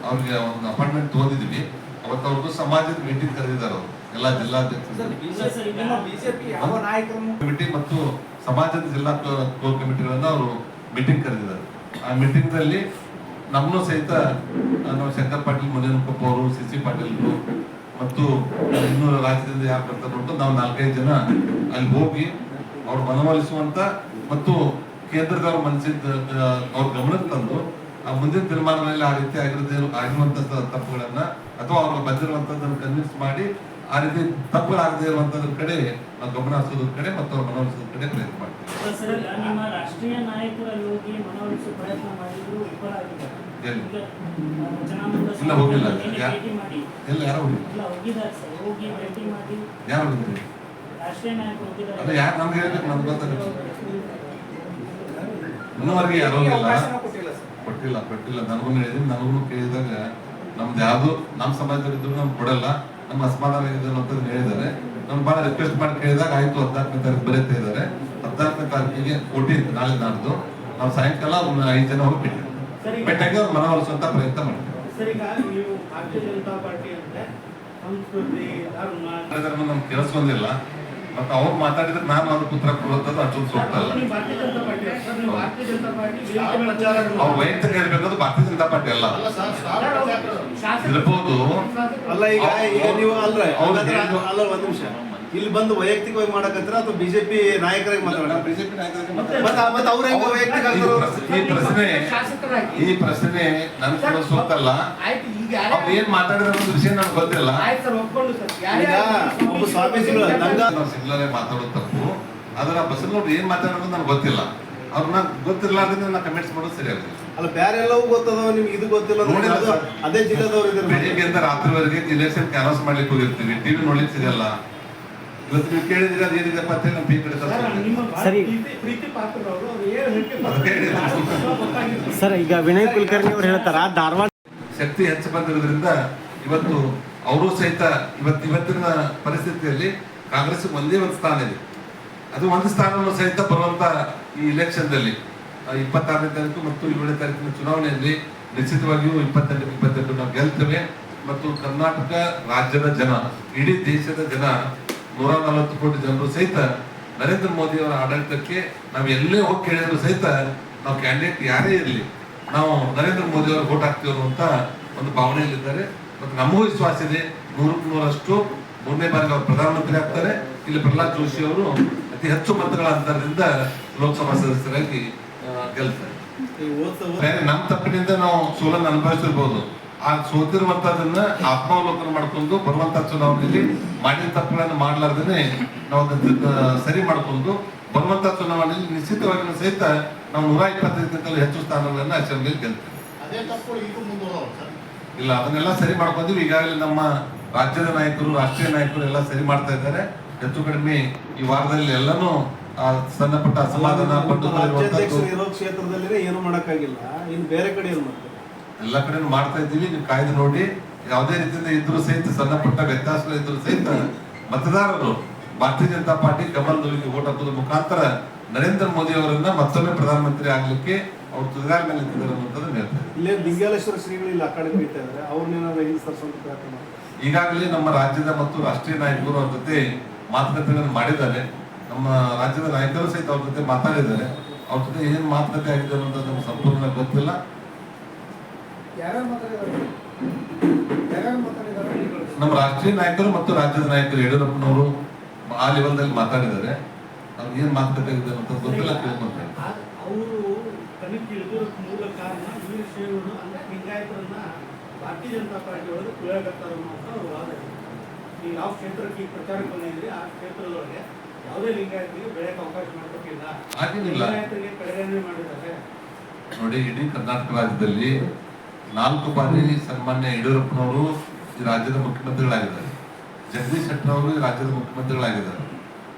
ಅವ್ರಿಗೆ ಒಂದು ಅಪಾಯಿಂಟ್ಮೆಂಟ್ ತಗೊಂಡಿದ್ದೀವಿ ಅವತ್ತು ಅವ್ರದ್ದು ಸಮಾಜದ ಮೀಟಿಂಗ್ ಕರೆದಿದ್ದಾರೆ ಅವರು. ಎಲ್ಲ ನಾಯಕರನ್ನು ಕಮಿಟಿ ಮತ್ತು ಸಮಾಜದ ಜಿಲ್ಲಾ ಕೋರ್ ಕಮಿಟಿಗಳನ್ನ ಅವರು ಮೀಟಿಂಗ್ ಕರೆದಿದ್ದಾರೆ. ಆ ಮೀಟಿಂಗ್ನಲ್ಲಿ ನಮ್ಮನ್ನು ಸಹಿತ ನಾವು ಶಂಕರ್ ಪಾಟೀಲ್ ಮುನೇನಕೊಪ್ಪ ಅವರು, ಸಿ ಸಿ ಪಾಟೀಲ್ರು ಮತ್ತು ಇನ್ನೂ ರಾಜ್ಯದಿಂದ ಯಾರು ಬರ್ತಾರೆ ನೋಡ್ತು ನಾವು ನಾಲ್ಕೈದು ಜನ ಅಲ್ಲಿ ಹೋಗಿ ಅವ್ರು ಮನವೊಲಿಸುವಂತ ಮತ್ತು ಕೇಂದ್ರದವ್ರ ಮನಸ್ಸಿದ್ದ ಅವ್ರ ಗಮನಕ್ಕೆ ತಂದು ಆ ಮುಂದಿನ ತೀರ್ಮಾನಗಳಲ್ಲಿ ಆ ರೀತಿ ಆಗಿರೋದೇ ಆಗಿರುವಂತ ತಪ್ಪುಗಳನ್ನ ಅಥವಾ ಅವ್ರಿಗೆ ಬಂದಿರುವಂತದನ್ನು ಕನ್ವಿನ್ಸ್ ಮಾಡಿ ಆ ರೀತಿ ತಪ್ಪುಗಳಾಗದೇ ಇರುವಂತದ್ರ ಕಡೆ ಗಮನ ಹರಿಸೋದ್ರ ಕಡೆ ಮತ್ತು ಅವ್ರ ಮನವೊಲಿಸೋದ್ರ ಕಡೆ ಪ್ರಯತ್ನ ಮಾಡ್ತೀವಿ. ಎಲ್ಲಿ? ಇಲ್ಲ, ಹೋಗಿಲ್ಲ. ಯಾ- ಎಲ್ಲ ಯಾರು ಹೋಗಿಲ್ಲ? ಯಾರು ಹೋಗಿದ್ರಿ ಅದು ಯಾರು ನಮ್ಗೆ ಹೇಳ್ಬೇಕು ನಮ್ಗೆ ಬರ್ತಾರೆ ಇನ್ನೂವರೆಗೆ ಯಾರು ಹೋಗಿಲ್ಲ? ಕೊಟ್ಟಿಲ್ಲ ಸರ್. ಕೊಟ್ಟಿಲ್ಲ ಕೊಟ್ಟಿಲ್ಲ. ನನಗೂ ಹೇಳಿದ್ರು ನನಗೂ ಕೇಳಿದಾಗ ನಮ್ದು ಯಾವುದು ನಮ್ಮ ಸಮಾಜದಲ್ಲಿದ್ರು ನಮ್ಗೆ ಕೊಡಲ್ಲ. ನಮ್ಮ ಅಸಮಾಧಾನ ಇದೆ ಅಂತ ಹೇಳಿದ್ದಾರೆ. ನಮ್ಗೆ ಭಾಳ ರಿಕ್ವೆಸ್ಟ್ ಮಾಡಿ ಕೇಳಿದಾಗ ಆಯ್ತು ಹದಿನಾಲ್ಕನೇ ತಾರೀಕು ಬರೀತಾ ಇದ್ದಾರೆ. ಹದಿನಾಲ್ಕನೇ ತಾರೀಕಿಗೆ ಕೊಟ್ಟಿದ್ದು ನಾಳೆ ನಾಡ್ದು. ನಾವು ಸಾಯಂಕಾಲ ಒಂದು ಐದು ಜನ ಹೋಗಿ ಬಿಟ್ಟಾಗ ಅವ್ರು ಮನವೊಲಿಸುವಂತ ಪ್ರಯತ್ನ ಮಾಡಿದ್ರು ನಮ್ಗೆ ಕೇಳಿಸ್ಕೊಂಡಿಲ್ಲ ಮತ್ತೆ ಅವ್ರು ಮಾತಾಡಿದ್ರೆ ನಾನು ಅವ್ರ ಪುತ್ರ ಕೊಡುವಂತದ್ದು ಅಚ್ಚು ಸೂಕ್ತ ಅವ್ರ ವೈಯಕ್ತಿಕ ಜನತಾ ಅಲ್ಲ? ಇರ್ಬೋದು. ಅಲ್ಲ ಈಗ ಈಗ ನೀವು ಅಲ್ರ ಅಲ್ಲ ಒಂದ್ ನಿಮಿಷ. ಇಲ್ಲಿ ಬಂದು ವೈಯಕ್ತಿಕವಾಗಿ ಮಾಡಕತ್ರ ಅಥವಾ ಬಿಜೆಪಿ ನಾಯಕರಾಗಿ ಮಾತಾಡ ಬಿಜೆಪಿ ನಾಯಕರಿಗೆ ಮತ್ತೆ ಮತ್ತೆ ಅವ್ರ ಹೆಂಗ ಈ ಪ್ರಶ್ನೆ- ಈ ಪ್ರಶ್ನೆ ನನ್ ಕೂಡ ಸೂಕ್ತ ಅಲ್ಲ ಆಯ್ತು ಈಗ ಅವ್ರು ಏನ್ ಮಾತಾಡಿದ್ರೆ ಅನ್ನೋ ವಿಷಯ ನಮ್ಗೆ ಗೊತ್ತಿಲ್ಲ. ಈಗ ಒಬ್ಬ ಸ್ವಾಮೀಜಿಗಳು ನಂಗ ಸಿಗ್ಲರೇ ಮಾತಾಡೋದು ತಪ್ಪು. ಆದ್ರೆ ಬಸವನವ್ರು ಏನ್ ಮಾತಾಡೋದು ನನ್ಗೆ ಗೊತ್ತಿಲ್ಲ. ಅವ್ರನ್ನ ಗೊತ್ತಿಲ್ಲ ಅದನ್ನ ಕಮೆಂಟ್ಸ್ ಮಾಡೋದು ಸರಿ ಆಗುತ್ತೆ ಅಲ್ಲ ಬೇರೆ ಎಲ್ಲವೂ ಗೊತ್ತದವ ನಿಮ್ಗೆ ಇದು ಗೊತ್ತಿಲ್ಲ ನೋಡಿ ಅದು ಅದೇ ಜಿಲ್ಲೆದವ್ರು ಇದ್ದಾರೆ ಬೆಳಿಗ್ಗೆಯಿಂದ ರಾತ್ರಿವರೆಗೆ ಇಲೆಕ್ಷನ್ ಕ್ಯಾನ್ವಸ್ ಮಾಡ್ಲಿಕ್ಕೆ ಹೋಗಿರ್ತೀವಿ. ಟಿವಿ ನೋಡ್ಲಿಕ್ಕೆ ಸಿಗಲ್ಲ ಇವತ್ತು ನೀವು ಕೇಳಿದ್ರೆ ಅದೇನಿದೆ ಮತ್ತೆ ನಮ್ಮ ಈ ಕಡೆ ಸರ್ ನಿಮ್ಮ ಪ್ರೀತಿ ಪ್ರೀತಿ ಪಾತ್ರರವರು ಅವ್ರು ಏನು ಹೇಳಿಕೆ ಅದಕ್ಕೆ ಹೇಳಿದ್ದು. ಗೊತ್ತಾಗಿಲ್ಲ ಸರ್ ಈಗ ವಿನಯ್ ಕುಲಕರ್ಣಿ ಅವ್ರು ಹೇಳ್ತಾರ ಧಾರವಾಡ ಶಕ್ತಿ ಹೆಚ್ಚು ಬಂದಿರೋದ್ರಿಂದ ಇವತ್ತು ಅವರು ಸಹಿತ ಇವತ್ತು ಇವತ್ತಿನ ಪರಿಸ್ಥಿತಿಯಲ್ಲಿ ಕಾಂಗ್ರೆಸ್ ಒಂದೇ ಒಂದು ಸ್ಥಾನ ಇದೆ. ಅದು ಒಂದು ಸ್ಥಾನವನ್ನು ಸಹಿತ ಬರುವಂತ ಈ ಇಲೆಕ್ಷನ್ದಲ್ಲಿ ಇಪ್ಪತ್ತಾರನೇ ತಾರೀಕು ಮತ್ತು ಏಳನೇ ತಾರೀಕಿನ ಚುನಾವಣೆಯಲ್ಲಿ ನಿಶ್ಚಿತವಾಗಿಯೂ ಇಪ್ಪತ್ತೆಂಟು ಇಪ್ಪತ್ತೆಂಟು ನಾವು ಗೆಲ್ತೇವೆ. ಮತ್ತು ಕರ್ನಾಟಕ ರಾಜ್ಯದ ಜನ, ಇಡೀ ದೇಶದ ಜನ, ನೂರ ನಲವತ್ತು ಕೋಟಿ ಜನರು ಸಹಿತ ನರೇಂದ್ರ ಮೋದಿ ಅವರ ಆಡಳಿತಕ್ಕೆ ನಾವು ಎಲ್ಲೇ ಹೋಗಿ ಕೇಳಿದ್ರು ಸಹಿತ ನಾವು ಕ್ಯಾಂಡಿಡೇಟ್ ಯಾರೇ ಇರಲಿ, ನಾವು ನರೇಂದ್ರ ಮೋದಿ ಅವರು ಹಾಕ್ತೀವಿ ಅಂತ ಒಂದು ಭಾವನೆಯಲ್ಲಿದ್ದಾರೆ. ಮತ್ತು ನಮಗೂ ವಿಶ್ವಾಸ ಇದೆ, ನೂರಕ್ಕೆ ನೂರಷ್ಟು ಮೂರನೇ ಬಾರಿಗೆ ಅವರು ಪ್ರಧಾನಮಂತ್ರಿ ಆಗ್ತಾರೆ. ಇಲ್ಲಿ ಪ್ರಹ್ಲಾದ್ ಜೋಶಿ ಅವರು ಅತಿ ಹೆಚ್ಚು ಮತಗಳ ಅಂತರದಿಂದ ಲೋಕಸಭಾ ಸದಸ್ಯರಾಗಿ ಬೇರೆ ನಮ್ಮ ತಪ್ಪಿನಿಂದ ನಾವು ಸೋಲನ್ನು ಅನುಭವಿಸಿರ್ಬೋದು. ಆ ಸೋತಿರುವಂತದನ್ನ ಆತ್ಮಾವಲೋಕನ ಮಾಡ್ಕೊಂಡು ಬರುವಂತ ಚುನಾವಣೆಯಲ್ಲಿ ಮಾಡಿದ ತಪ್ಪುಗಳನ್ನು ಮಾಡ್ಲಾರ್ದೇನೆ ನಾವು ಅದನ್ನ ಸರಿ ಮಾಡ್ಕೊಂಡು ಬರುವಂತ ಚುನಾವಣೆಯಲ್ಲಿ ನಿಶ್ಚಿತವಾಗಿ ಸಹಿತ ನಾವು ನೂರ ಇಪ್ಪತ್ತೈದಕ್ಕಿಂತಲೂ ಹೆಚ್ಚು ಸ್ಥಾನಗಳನ್ನ ಅಸೆಂಬ್ಲಿಯಲ್ಲಿ ಗೆಲ್ತೀವಿ. ಇಲ್ಲ ಅದನ್ನೆಲ್ಲ ಸರಿ ಮಾಡ್ಕೊಂಡಿವಿ ಈಗಾಗಲೇ ನಮ್ಮ ರಾಜ್ಯದ ನಾಯಕರು ರಾಷ್ಟ್ರೀಯ ನಾಯಕರು ಎಲ್ಲ ಸರಿ ಮಾಡ್ತಾ ಇದ್ದಾರೆ. ಹೆಚ್ಚು ಕಡಿಮೆ ಈ ವಾರದಲ್ಲಿ ಎಲ್ಲಾನು ಸಣ್ಣ ಪುಟ್ಟ ಅಸಮಾಧಾನ ಪಟ್ಟು ಇರೋ ಕ್ಷೇತ್ರದಲ್ಲಿ ಏನು ಮಾಡಕ್ಕಾಗಿಲ್ಲ. ಇನ್ನು ಬೇರೆ ಕಡೆ ಏನು ಮಾಡ್ತಾರೆ? ಎಲ್ಲ ಕಡೆ ಮಾಡ್ತಾ ಇದ್ದೀವಿ. ನೀವು ಕಾಯ್ದು ನೋಡಿ. ಯಾವುದೇ ರೀತಿಯಿಂದ ಇದ್ರು ಸಹಿತ ಸಣ್ಣ ಪುಟ್ಟ ವ್ಯತ್ಯಾಸ ಇದ್ರು ಸಹಿತ ಮತದಾರರು ಭಾರತೀಯ ಜನತಾ ಪಾರ್ಟಿ ಕಮಲದವರಿಗೆ ಓಟ್ ಹಾಕೋದ್ರ ಮುಖಾಂತರ ನರೇಂದ್ರ ಮೋದಿ ಅವರನ್ನ ಮತ್ತೊಮ್ಮೆ ಪ್ರಧಾನಮಂತ್ರಿ ಆಗ್ಲಿಕ್ಕೆ ಅವ್ರು ತುದಿಗಾಲ ಮೇಲೆ ನಿಂತಿದ್ದಾರೆ ಅನ್ನೋದನ್ನ ಹೇಳ್ತಾರೆ ಇಲ್ಲೇ ಶ್ರೀಗಳು ಇಲ್ಲಿ ಆ ಕಡೆ ಬೀಳ್ತಾ ಇದ್ದಾರೆ. ಅವ್ರನ್ನೇನಾದ್ರು ಹಿಂದೆ ಸರಿಸುವಂತ ಪ್ರಯತ್ನ ಮಾಡ್ತಾರೆ. ಈಗಾಗಲೇ ನಮ್ಮ ರಾಜ್ಯದ ಮತ್ತು ರಾಷ್ಟ್ರೀಯ ನಾಯಕರು ಅವ್ರ ಜೊತೆ ಮಾತುಕತೆಗಳನ್ನು ಮಾಡಿದ್ದಾರೆ. ನಮ್ಮ ರಾಜ್ಯದ ನಾಯಕರು ಸಹಿತ ಅವ್ರ ಜೊತೆ ಮಾತಾಡಿದ್ದಾರೆ. ಅವ್ರ ಜೊತೆ ಏನ್ ಮಾತುಕತೆ ಆಗಿದೆ ಅನ್ನೋದು ನಮ್ಗೆ ಸಂಪೂರ್ಣ ಗೊತ್ತಿಲ್ಲ. ನಮ್ಮ ರಾಷ್ಟ್ರೀಯ ನಾಯಕರು ಮತ್ತು ರಾಜ್ಯದ ನಾಯಕರು ಯಡಿಯೂರಪ್ಪನವರು ಆ ಲೆವೆಲ್ದಲ್ಲಿ ಮಾತಾಡಿದ್ದಾರೆ. ಅವ್ರು ಏನ್ ಮಾತುಕತೆ ಆಗಿದೆ ಅಂತ ಗೊತ್ತಿಲ್ಲ ಕೇಳ್ಕೊಂತಾರೆ ಭಾರತೀಯ ಜನತಾ ಪಾರ್ಟಿ ಒಳಗೆ ಅಂತ ಅನ್ನೋಂಥ ಅವ್ರ ವಾದ ಇದೆ. ನೀವು ಯಾವ ಕ್ಷೇತ್ರಕ್ಕೆ ಪ್ರಚಾರಕ್ಕೆ ಬಂದಿದ್ರಿ ಆ ಕ್ಷೇತ್ರದೊಳಗೆ ಹಾಗೇನಿಲ್ಲ ನೋಡಿ ಇಡೀ ಕರ್ನಾಟಕ ರಾಜ್ಯದಲ್ಲಿ ನಾಲ್ಕು ಬಾರಿ ಸನ್ಮಾನ್ಯ ಯಡಿಯೂರಪ್ಪನವರು ಈ ರಾಜ್ಯದ ಮುಖ್ಯಮಂತ್ರಿಗಳಾಗಿದ್ದಾರೆ. ಜಗದೀಶ್ ಶೆಟ್ಟರ್ ಅವರು ಈ ರಾಜ್ಯದ ಮುಖ್ಯಮಂತ್ರಿಗಳಾಗಿದ್ದಾರೆ.